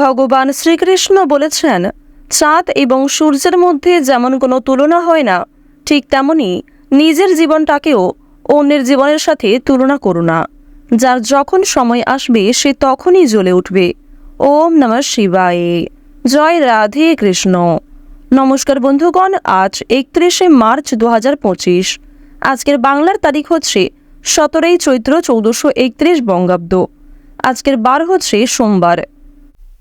ভগবান শ্রীকৃষ্ণ বলেছেন, চাঁদ এবং সূর্যের মধ্যে যেমন কোনো তুলনা হয় না, ঠিক তেমনি নিজের জীবনটাকেও অন্যের জীবনের সাথে তুলনা করো না। যার যখন সময় আসবে, সে তখনই জ্বলে উঠবে। ওম নমঃ শিবায়। জয় রাধে কৃষ্ণ। নমস্কার বন্ধুগণ, আজ একত্রিশে মার্চ দু আজকের বাংলার তারিখ হচ্ছে সতেরোই চৈত্র চৌদ্দশো একত্রিশ বঙ্গাব্দ। আজকের বার হচ্ছে সোমবার।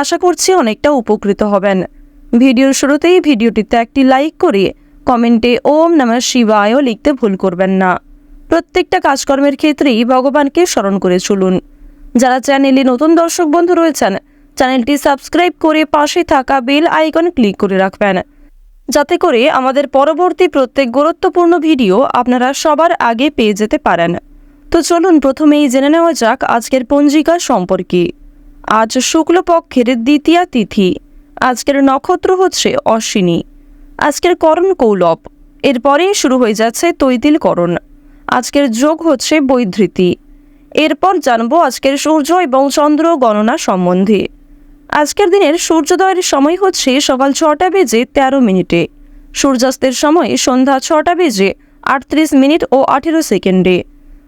আশা করছি অনেকটা উপকৃত হবেন। ভিডিওর শুরুতেই ভিডিওটিতে একটি লাইক করে কমেন্টে ওম নমঃ শিবায়ও লিখতে ভুল করবেন না। প্রত্যেকটা কাজকর্মের ক্ষেত্রেই ভগবানকে স্মরণ করে চলুন। যারা চ্যানেলে নতুন দর্শক বন্ধু রয়েছেন চ্যানেলটি সাবস্ক্রাইব করে পাশে থাকা বেল আইকন ক্লিক করে রাখবেন। যাতে করে আমাদের পরবর্তী প্রত্যেক গুরুত্বপূর্ণ ভিডিও আপনারা সবার আগে পেয়ে যেতে পারেন। তো চলুন প্রথমেই জেনে নেওয়া যাক আজকের পঞ্জিকা সম্পর্কে। আজ শুক্লপক্ষের দ্বিতীয়া তিথি। আজকের নক্ষত্র হচ্ছে অশ্বিনী। আজকের করণ কৌলব এরপরেই শুরু হয়ে যাচ্ছে তৈতিল করণ আজকের যোগ হচ্ছে বৈধৃতি। এরপর জানব আজকের সূর্য এবং চন্দ্র গণনা সম্বন্ধে। আজকের দিনের সূর্যোদয়ের সময় হচ্ছে সকাল ছটা বেজে তেরো মিনিটে। সূর্যাস্তের সময় সন্ধ্যা ছটা বেজে আটত্রিশ মিনিট ও আঠেরো সেকেন্ডে।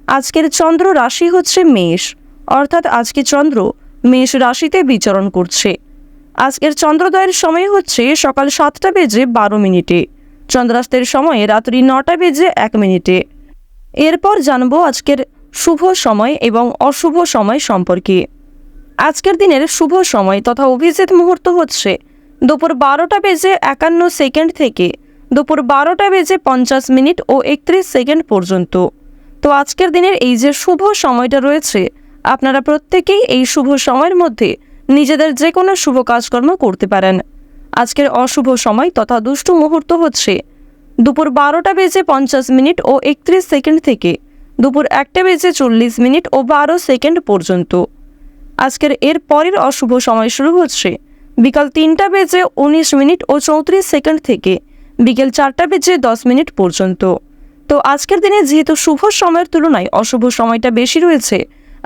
আজকের চন্দ্র রাশি হচ্ছে মেষ। অর্থাৎ আজকে চন্দ্র মেষ রাশিতে বিচরণ করছে। আজকের চন্দ্রোদয়ের সময় হচ্ছে সকাল সাতটা বেজে বারো মিনিটে। চন্দ্রাস্তের সময় রাত্রি নটা বেজে এক মিনিটে। এরপর জানব আজকের শুভ সময় এবং অশুভ সময় সম্পর্কে। আজকের দিনের শুভ সময় তথা অভিজিৎ মুহূর্ত হচ্ছে দুপুর বারোটা বেজে একান্ন সেকেন্ড থেকে দুপুর বারোটা বেজে পঞ্চাশ মিনিট ও একত্রিশ সেকেন্ড পর্যন্ত। তো আজকের দিনের এই যে শুভ সময়টা রয়েছে আপনারা প্রত্যেকেই এই শুভ সময়ের মধ্যে নিজেদের যে কোনো শুভ কাজকর্ম করতে পারেন। আজকের অশুভ সময় তথা দুষ্টু মুহূর্ত হচ্ছে দুপুর বারোটা বেজে পঞ্চাশ মিনিট ও একত্রিশ সেকেন্ড থেকে দুপুর একটা বেজে চল্লিশ মিনিট ও বারো সেকেন্ড পর্যন্ত। আজকের এর পরের অশুভ সময় শুরু হচ্ছে বিকাল তিনটা বেজে উনিশ মিনিট ও চৌত্রিশ সেকেন্ড থেকে বিকেল চারটা বেজে দশ মিনিট পর্যন্ত। তো আজকের দিনে যেহেতু শুভ সময়ের তুলনায় অশুভ সময়টা বেশি রয়েছে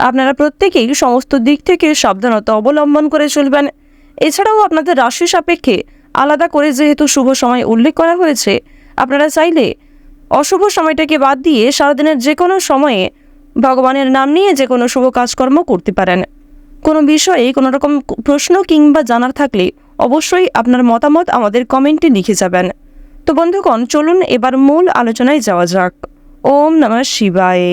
আপনারা প্রত্যেকেই সমস্ত দিক থেকে সাবধানতা অবলম্বন করে চলবেন। এছাড়াও আপনাদের রাশি সাপেক্ষে আলাদা করে যেহেতু শুভ সময় উল্লেখ করা হয়েছে, আপনারা চাইলে অশুভ সময়টাকে বাদ দিয়ে সারাদিনের যে কোনো সময়ে ভগবানের নাম নিয়ে যে কোনো শুভ কাজকর্ম করতে পারেন। কোনো বিষয়ে কোনো রকম প্রশ্ন কিংবা জানার থাকলে অবশ্যই আপনার মতামত আমাদের কমেন্টে লিখে যাবেন। তো বন্ধুগণ, চলুন এবার মূল আলোচনায় যাওয়া যাক। ওম নমঃ শিবায়।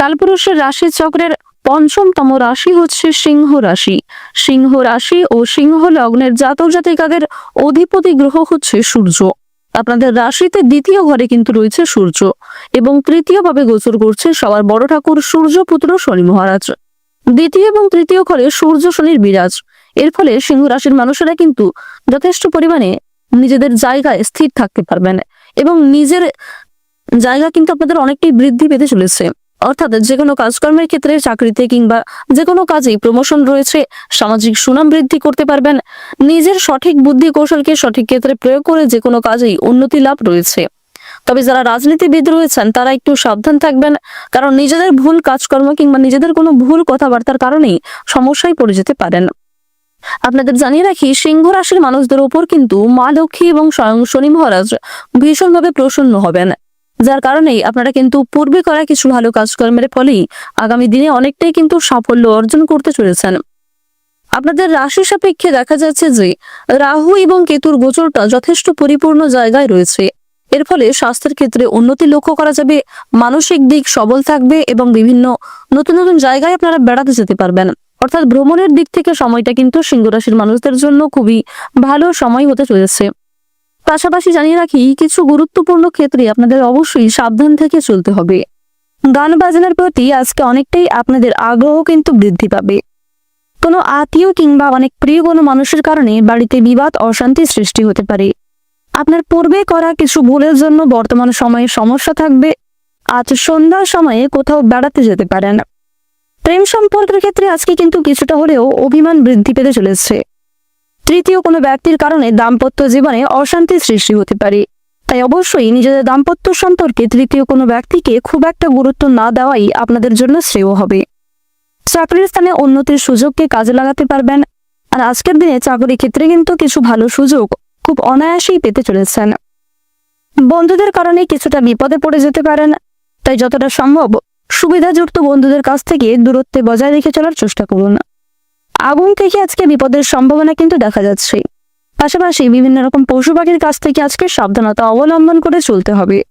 কালপুরুষের রাশি চক্রের পঞ্চমতম রাশি হচ্ছে সিংহ রাশি। সিংহ রাশি ও সিংহ লগ্নের জাতক জাতিকাদের অধিপতি গ্রহ হচ্ছে সূর্য। আপনাদের রাশিতে দ্বিতীয় ঘরে কিন্তু রয়েছে সূর্য এবং তৃতীয় ভাবে গোচর করছে সবার বড় ঠাকুর সূর্য পুত্র শনি মহারাজ। দ্বিতীয় এবং তৃতীয় ঘরে সূর্য শনির বিরাজ। এর ফলে সিংহ রাশির মানুষেরা কিন্তু যথেষ্ট পরিমাণে নিজেদের জায়গায় স্থির থাকতে পারবেন এবং নিজের জায়গা কিন্তু আপনাদের অনেকটাই বৃদ্ধি পেতে চলেছে। অর্থাৎ যে কোনো কাজকর্মের ক্ষেত্রে চাকরিতে কিংবা যে কোনো কাজেই প্রমোশন রয়েছে, সামাজিক সুনাম বৃদ্ধি করতে পারবেন। নিজের সঠিক বুদ্ধি কৌশলকে সঠিক ক্ষেত্রে প্রয়োগ করে যে কোনো কাজেই উন্নতি লাভ রয়েছে। তবে যারা রাজনীতিবিদ রয়েছেন, তারা একটু সাবধান থাকবেন, কারণ নিজেদের ভুল কাজকর্ম কিংবা নিজেদের কোনো ভুল কথাবার্তার কারণেই সমস্যায় পড়ে যেতে পারেন। আপনাদের জানিয়ে রাখি, সিংহ রাশির মানুষদের উপর কিন্তু মা লক্ষ্মী এবং স্বয়ং শনি মহারাজ ভীষণভাবে প্রসন্ন হবেন। যার কারণেই আপনারা কিন্তু পূর্বে করা কিছু ভালো কাজকর্মের ফলেই আগামী দিনে অনেকটাই কিন্তু সাফল্য অর্জন করতে চলেছেন। আপনাদের রাশি সাপেক্ষে দেখা যাচ্ছে যে রাহু এবং কেতুর গোচরটা যথেষ্ট পরিপূর্ণ জায়গায় রয়েছে। এর ফলে স্বাস্থ্যের ক্ষেত্রে উন্নতি লক্ষ্য করা যাবে, মানসিক দিক সবল থাকবে এবং বিভিন্ন নতুন নতুন জায়গায় আপনারা বেড়াতে যেতে পারবেন। অর্থাৎ ভ্রমণের দিক থেকে সময়টা কিন্তু সিংহ রাশির মানুষদের জন্য খুবই ভালো সময় হতে চলেছে। পাশাপাশি জানিয়ে রাখি, কিছু গুরুত্বপূর্ণ ক্ষেত্রে আপনাদের অবশ্যই সাবধান থেকে চলতে হবে। গান বাজনার প্রতি আজকে অনেকটাই আপনাদের আগ্রহ কিন্তু বৃদ্ধি পাবে। কোনো আত্মীয় কিংবা অনেক প্রিয় কোনো মানুষের কারণে বাড়িতে বিবাদ, অশান্তি সৃষ্টি হতে পারে। আপনার পূর্বে করা কিছু ভুলের জন্য বর্তমান সময়ে সমস্যা থাকবে। আজ সন্ধ্যার সময়ে কোথাও বেড়াতে যেতে পারেন। প্রেম সম্পর্কের ক্ষেত্রে আজকে কিন্তু কিছুটা হলেও অভিমান বৃদ্ধি পেতে চলেছে। তৃতীয় কোনো ব্যক্তির কারণে দাম্পত্য জীবনে অশান্তি সৃষ্টি হতে পারে। তাই অবশ্যই নিজেদের দাম্পত্য সম্পর্কে তৃতীয় কোনো ব্যক্তিকে খুব একটা গুরুত্ব না দেওয়াই আপনাদের জন্য শ্রেয় হবে। চাকরির স্থানে উন্নতির সুযোগকে কাজে লাগাতে পারবেন। আর আজকের দিনে চাকরির ক্ষেত্রে কিন্তু কিছু ভালো সুযোগ খুব অনায়াসেই পেতে চলেছেন। বন্ধুদের কারণে কিছুটা বিপদে পড়ে যেতে পারেন। তাই যতটা সম্ভব সুবিধাযুক্ত বন্ধুদের কাছ থেকে দূরত্বে বজায় রেখে চলার চেষ্টা করুন। আগুন থেকে আজকে বিপদের সম্ভাবনা কিন্তু দেখা যাচ্ছে। পাশাপাশি বিভিন্ন রকম পশু পাখির কাছ থেকে আজকে সাবধানতা অবলম্বন করে চলতে হবে।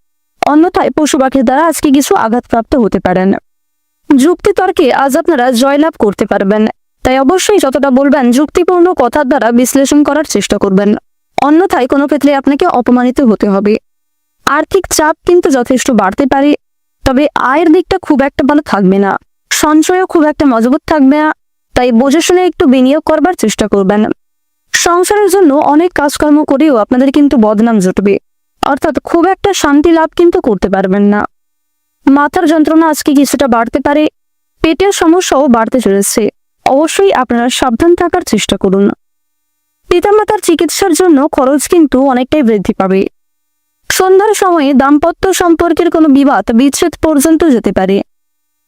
অন্যথায় পশু পাখির দ্বারা আজকে কিছু আঘাতপ্রাপ্ত হতে পারেন। যুক্তি তর্কে আজ আপনারা জয়লাভ করতে পারবেন। তাই অবশ্যই যতটা বলবেন যুক্তিপূর্ণ কথার দ্বারা বিশ্লেষণ করার চেষ্টা করবেন। অন্যথায় কোনো ক্ষেত্রে আপনাকে অপমানিত হতে হবে। আর্থিক চাপ কিন্তু যথেষ্ট বাড়তে পারে। তবে আয়ের দিকটা খুব একটা ভালো থাকবে না। সঞ্চয়ও খুব একটা মজবুত থাকবে না। তাই বুঝে শুনে একটু বিনিয়োগ করবার চেষ্টা করবেন। সংসারের জন্য অনেক কাজকর্ম করেও আপনাদের কিন্তু বদনাম জুটবে। অর্থাৎ খুব একটা শান্তি লাভ কিন্তু করতে পারবেন না। মাথার যন্ত্রণা আজকে কিছুটা বাড়তে পারে। পেটের সমস্যাও বাড়তে চলেছে। অবশ্যই আপনারা সাবধান থাকার চেষ্টা করুন। পিতামাতার চিকিৎসার জন্য খরচ কিন্তু অনেকটাই বৃদ্ধি পাবে। সন্ধ্যার সময়ে দাম্পত্য সম্পর্কের কোনো বিবাদ বিচ্ছেদ পর্যন্ত যেতে পারে।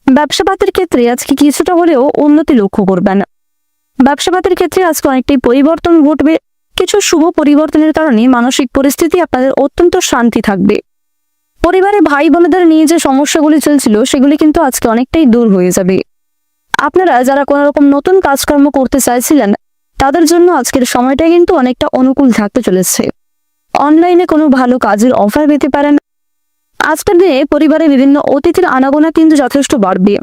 ব্যবসাপাতের ক্ষেত্রে আজকে কিছুটা হলেও উন্নতি লক্ষ্য করবেন। ব্যবসাপাতের ক্ষেত্রে আজকে অনেকটাই পরিবর্তন ঘটবে। কিছু শুভ পরিবর্তনের কারণে মানসিক পরিস্থিতি আপনাদের অত্যন্ত শান্তি থাকবে। পরিবারে ভাই বোনেদের নিয়ে যে সমস্যাগুলি চলছিল, সেগুলি কিন্তু আজকে অনেকটাই দূর হয়ে যাবে। আপনারা যারা কোনো রকম নতুন কাজকর্ম করতে চাইছিলেন, তাদের জন্য আজকের সময়টা কিন্তু অনেকটা অনুকূল থাকতে চলেছে। অনলাইনে কোনো ভালো কাজের অফার পেতে পারেন। আজকের দিনে পরিবারে বিভিন্ন অতিথির আনাগোনা কিন্তু যথেষ্ট বাড়বে।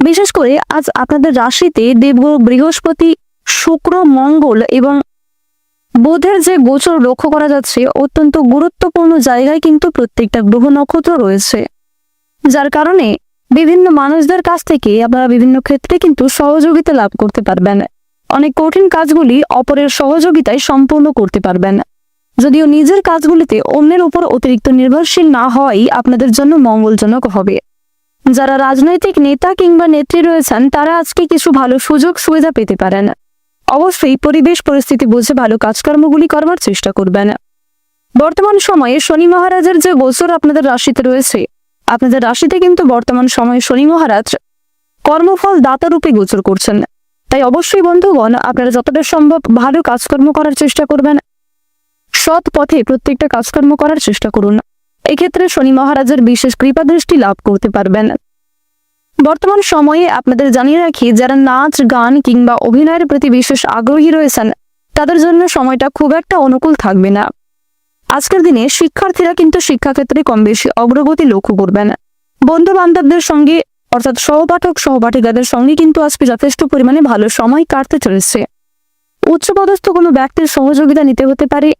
বিশেষ করে আজ আপনাদের রাশিতে দেবগুরু বৃহস্পতি, শুক্র, মঙ্গল এবং বোধের যে গোচর লক্ষ্য করা যাচ্ছে, অত্যন্ত গুরুত্বপূর্ণ জায়গায় কিন্তু প্রত্যেকটা গ্রহ নক্ষত্র রয়েছে। যার কারণে বিভিন্ন মানুষদের কাছ থেকে আপনারা বিভিন্ন ক্ষেত্রে কিন্তু সহযোগিতা লাভ করতে পারবেন। অনেক কঠিন কাজগুলি অপরের সহযোগিতায় সম্পূর্ণ করতে পারবেন। যদিও নিজের কাজগুলিতে অন্যের উপর অতিরিক্ত নির্ভরশীল না হওয়াই আপনাদের জন্য মঙ্গলজনক হবে। যারা রাজনৈতিক নেতা কিংবা নেত্রী রয়েছেন, তারা আজকে কিছু ভালো সুযোগ সুবিধা পেতে পারেন। অবশ্যই পরিবেশ পরিস্থিতি বুঝে ভালো কাজকর্মগুলি করবার চেষ্টা করবেন। বর্তমান সময়ে শনি মহারাজের যে গোচর আপনাদের রাশিতে রয়েছে, আপনাদের রাশিতে কিন্তু বর্তমান সময়ে শনি মহারাজ কর্মফল দাতা রূপে গোচর করছেন। তাই অবশ্যই বন্ধুগণ, আপনারা যতটা সম্ভব ভালো কাজকর্ম করার চেষ্টা করবেন। সৎ পথে প্রত্যেকটা কাজকর্ম করার চেষ্টা করুন। এক্ষেত্রে শনি মহারাজের বিশেষ কৃপা দৃষ্টি লাভ করতে পারবেন। বর্তমান সময়ে আপনাদের জানিয়ে রাখি, যারা নাচ, গান কিংবা অভিনয়ের প্রতি বিশেষ আগ্রহী রয়েছেন, তাদের জন্য সময়টা খুব একটা অনুকূল থাকবে না। আজকের দিনে শিক্ষার্থীরা কিন্তু শিক্ষাক্ষেত্রে কম বেশি অগ্রগতি লক্ষ্য করবেন। বন্ধু বান্ধবদের সঙ্গে, অর্থাৎ সহপাঠক সহপাঠিকাদের সঙ্গে কিন্তু আজকে যথেষ্ট পরিমাণে ভালো সময় কাটতে চলেছে। উচ্চপদস্থ কোনো ব্যক্তির সহযোগিতা নিতে হতে পারে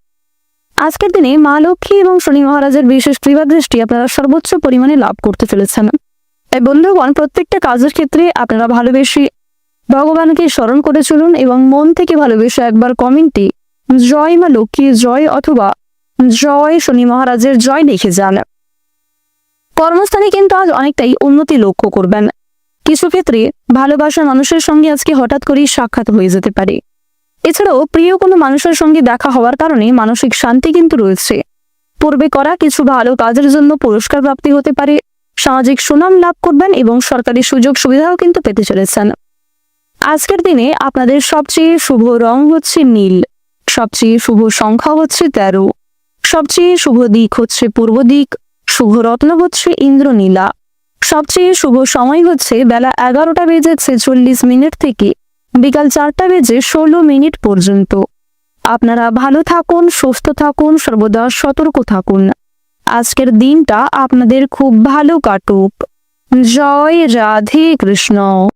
আজকের দিনে মা লক্ষ্মী এবং শনি মহারাজের বিশেষ কৃপা দৃষ্টি আপনারা সর্বোচ্চ পরিমাণে লাভ করতে চলেছেন। তাই বন্ধুগণ, প্রত্যেকটা কাজের ক্ষেত্রে আপনারা ভালোবেসে ভগবানকে স্মরণ করে চলুন এবং মন থেকে ভালোবেসে একবার কমেন্টে জয় মা লক্ষ্মী, জয় অথবা জয় শনি মহারাজের জয় লিখে যান। কর্মস্থানে কিন্তু আজ অনেকটাই উন্নতি লক্ষ্য করবেন। কিছু ক্ষেত্রে ভালোবাসা মানুষের সঙ্গে আজকে হঠাৎ করেই সাক্ষাৎ হয়ে যেতে পারে। এছাড়াও প্রিয় কোনো মানুষের সঙ্গে দেখা হওয়ার কারণে মানসিক শান্তি কিন্তু রয়েছে। পূর্বে করা কিছু ভালো কাজের জন্য পুরস্কার প্রাপ্তি হতে পারে, সামাজিক সুনাম লাভ করবেন এবং সরকারি সুযোগ সুবিধাও কিন্তু পেতে চলেছেন। আজকের দিনে আপনাদের সবচেয়ে শুভ রং হচ্ছে নীল, সবচেয়ে শুভ সংখ্যা হচ্ছে তেরো, সবচেয়ে শুভ দিক হচ্ছে পূর্ব দিক, শুভ রত্ন হচ্ছে ইন্দ্রনীলা, সবচেয়ে শুভ সময় হচ্ছে বেলা এগারোটা বেজে ছেচল্লিশ মিনিট থেকে। বিকাল চারটা বেজে ষোলো মিনিট পর্যন্ত। আপনারা ভালো থাকুন, সুস্থ থাকুন, সর্বদা সতর্ক থাকুন। আজকের দিনটা আপনাদের খুব ভালো কাটুক। জয় রাধে কৃষ্ণ।